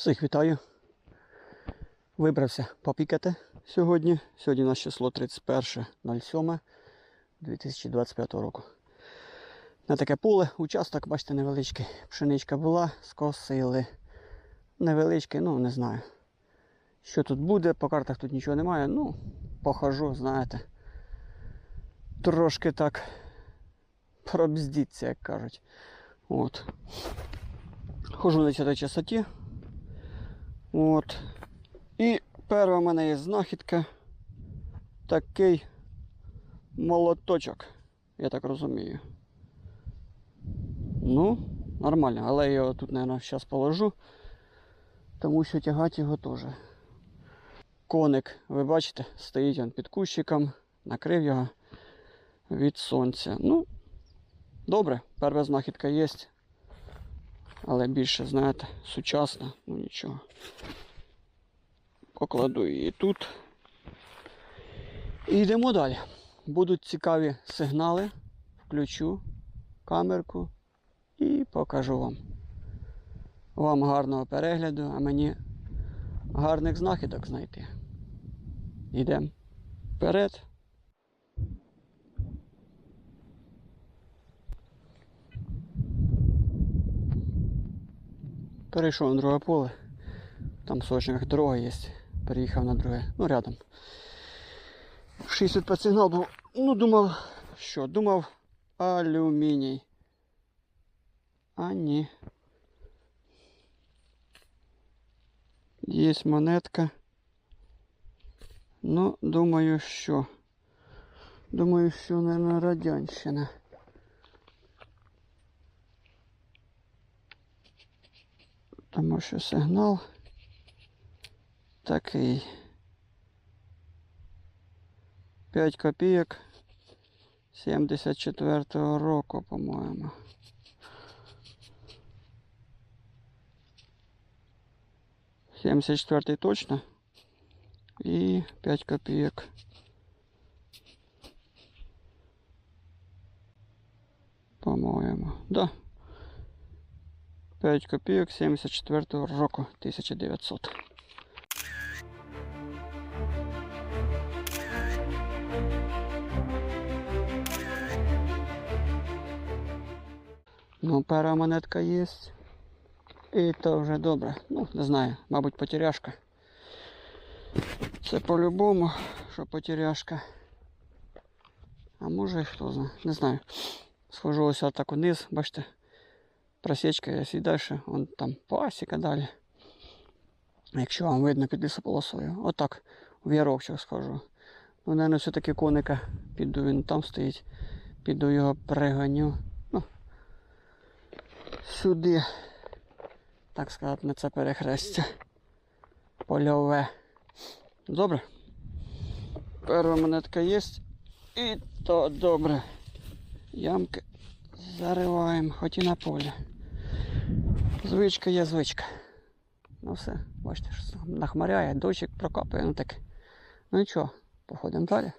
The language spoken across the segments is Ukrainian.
Всіх вітаю. Вибрався попікати сьогодні. Сьогодні у нас число 31.07.2025 року. На таке поле, участок, бачите, невеличкий. Пшеничка була, скосили. Невеличкий, ну не знаю. Що тут буде, по картах тут нічого немає. Ну, похожу, знаєте. Трошки так пробздіться, як кажуть. От. Хожу на цій часоті. От. І перша в мене є знахідка. Такий молоточок, я так розумію. Ну, нормально, але я його тут, мабуть, зараз положу, тому що тягати його теж. Коник, ви бачите, стоїть він під кущиком, накрив його від сонця. Ну, добре, перша знахідка є. Але більше, знаєте, сучасна, ну нічого. Покладу її тут. І йдемо далі. Будуть цікаві сигнали. Включу камерку і покажу вам. Вам гарного перегляду, а мені гарних знахідок знайти. Йдемо вперед. Перейшов на друге поле. Там в сочниках дорога є. Переїхав на друге. Ну, рядом. 65 сигнал був. Ну, думав, що? Думав алюміній. А ні. Є монетка. Ну, думаю, що. Думаю, що, мабуть, радянщина. Тому що сигнал такий. 5 копійок 74-го року, по-моєму. Сімдесят четвертий точно. І 5 копійок. По-моєму. Да. 5 копійок 74 року 1900. Ну, пара монетка є. І то вже добре. Ну, не знаю, мабуть, потеряшка. Це по-любому, що потеряшка. А може хто знає, не знаю. Схожу ось так вниз, бачите. Просечка є і вон там пасіка далі. Якщо вам видно під лісополосою. Отак в яровчик схожу. Ну, мабуть, все-таки коника піду, він там стоїть. Піду його приганю. Ну, сюди, так сказати, на це перехрестя. Польове. Добре. Перша монетка є. І то добре. Ямки зариваємо, хоч і на полі. Звичка є звичка. Ну все, бачите, що нахмаряє, дощик прокапає, ну так. Ну нічого, походимо далі.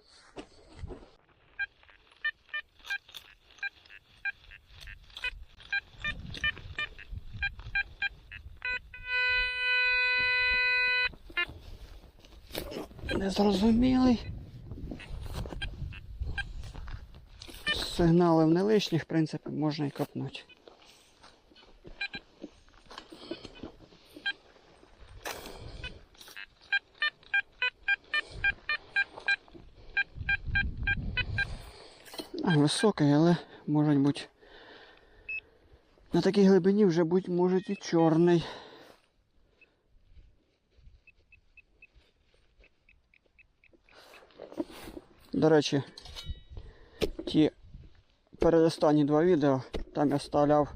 Незрозумілий. Сигналів не лишніх, в принципі, можна і копнути. Високий, але може бути. На такій глибині вже будь може і чорний. До речі, передостанні два відео, там я вставляв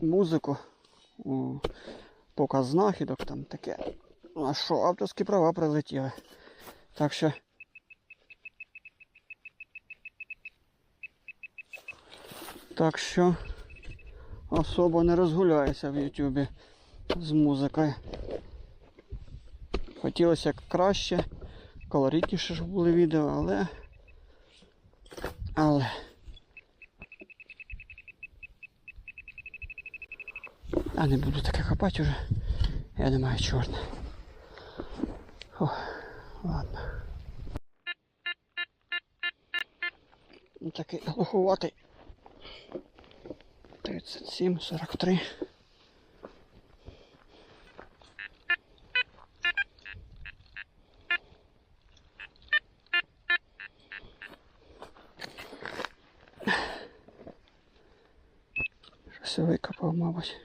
музику, показ знахідок там таке. Ну, А що, авторські права прилетіли. Так що. Так що особо не розгуляюся в Ютубі з музикою. Хотілося краще, колоритніше, щоб були відео, але. Але. А не буду таке копати вже. Я думаю, чорне. О, ладно. Ну, Такий глуховатий. 37, 43. Щось викопав, мабуть.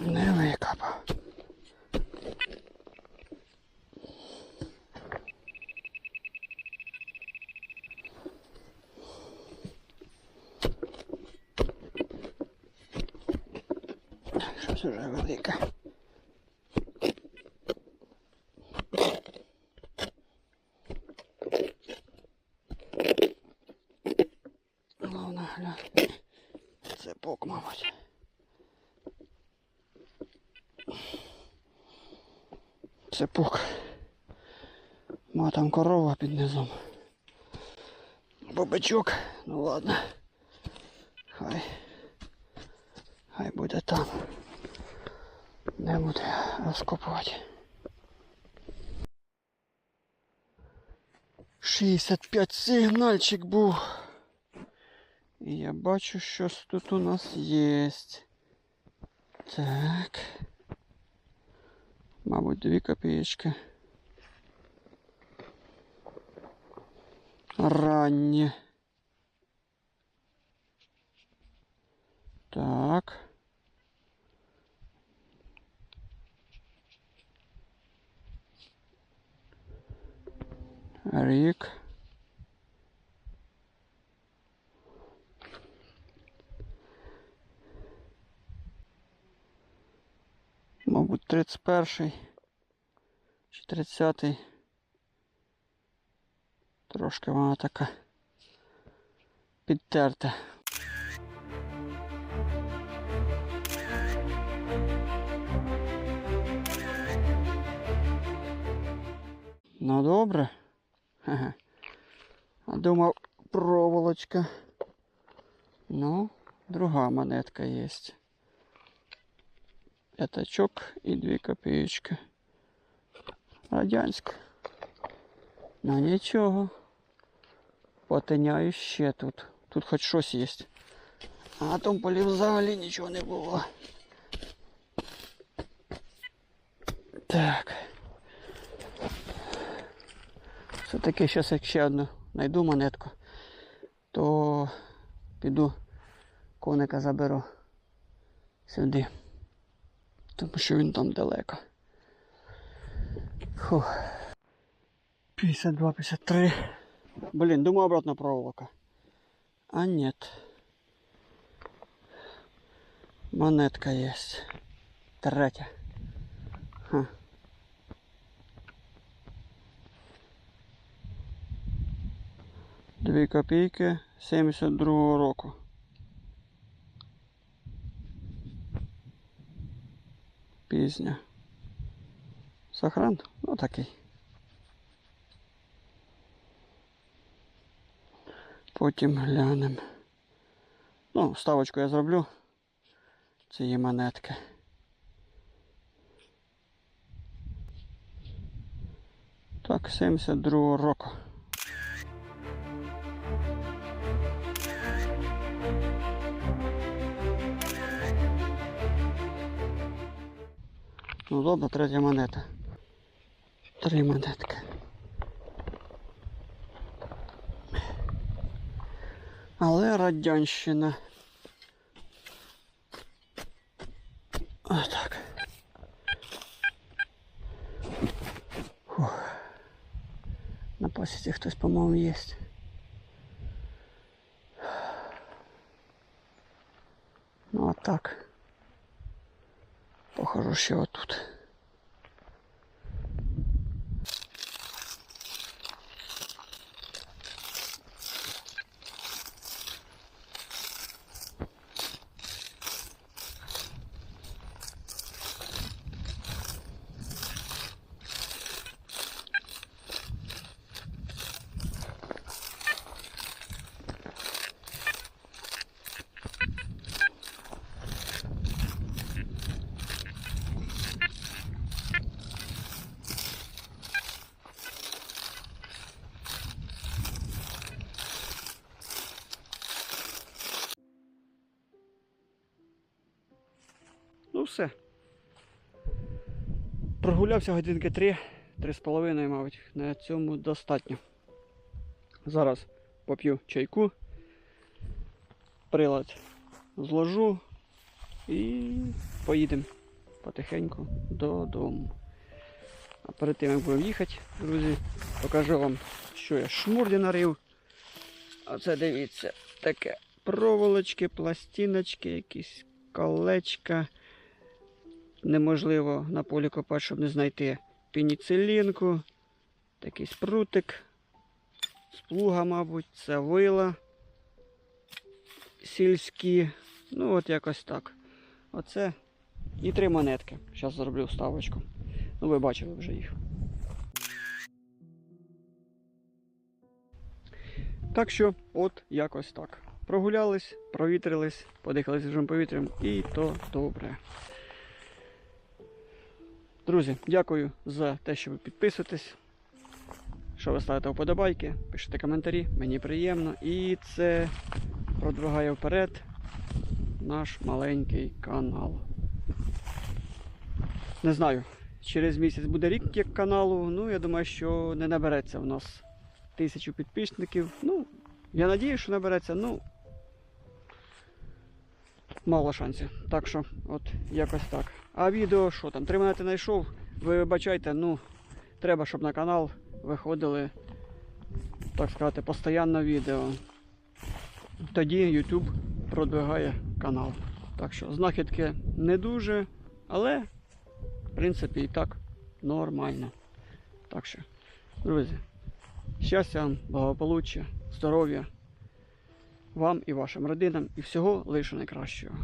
Не викопав. Щось уже велике. Головне, глянь. Це пок, мабуть. Це там корова під низом. Бабачок. Ну ладно. розкопувати. 65 сигнальчик був. І я бачу, щось тут у нас є. Так. Мабуть, дві копеечки. Раннє. Так. Рік. Мабуть, 31 чи 30. Трошки вона така підтерта. Ну добре. Ха-ха. А думав проволочка. Ну, друга монетка есть. П'ятачок і дві копеечки. Радянська. Ну нічого. Потиняю ще тут. Тут хоч щось є. А на тому полі взагалі нічого не було. Так. Все-таки зараз як ще одну знайду монетку, то піду коника заберу сюди. Тому що він там далеко. Фух. 52-53. Блін, думаю, обратно проволока. А нет. Монетка есть. Третя. 2 копійки 72 року. Пізня. Сохран? Ну такий. Потім глянемо. Ну, вставочку я зроблю цієї монетки. Так, 72 року. Ну добре, третя монета. Три монетки. Але радянщина. Отак. Фух. На посіці хтось, по-моєму, є. Ну а так. Похожу ще отут. все. Прогулявся годинки три, три з половиною, мабуть. На цьому достатньо. Зараз поп'ю чайку, прилад зложу і поїдемо потихеньку додому. А перед тим як будемо їхати, друзі, покажу вам, що я шмурді нарив. А це дивіться, таке проволочки, пластиночки, якісь колечка. Неможливо на полі копати, щоб не знайти пеніцилінку, такий спрутик, сплуга, мабуть, це вила сільські. Ну, от якось так. Оце і три монетки. Зараз зроблю вставочку. Ну, ви бачили вже їх. Так що, от якось так. Прогулялись, провітрились, подихали свіжим повітрям і то добре. Друзі, дякую за те, що ви підписуєтесь, що ви ставите вподобайки, пишете коментарі, мені приємно. І це продвигає вперед наш маленький канал. Не знаю, через місяць буде рік як каналу. Ну, я думаю, що не набереться в нас тисячу підписників. Ну, я надію, що набереться, ну. Мало шансів. Так що, от якось так. А відео, що там, три монети знайшов, ви вибачайте, ну, треба, щоб на канал виходили, так сказати, постійно відео. Тоді YouTube продвигає канал. Так що знахідки не дуже, але в принципі і так нормально. Так що, друзі, щастя вам, благополуччя, здоров'я вам і вашим родинам і всього лише найкращого.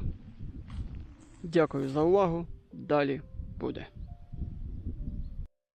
Дякую за увагу. Далі буде.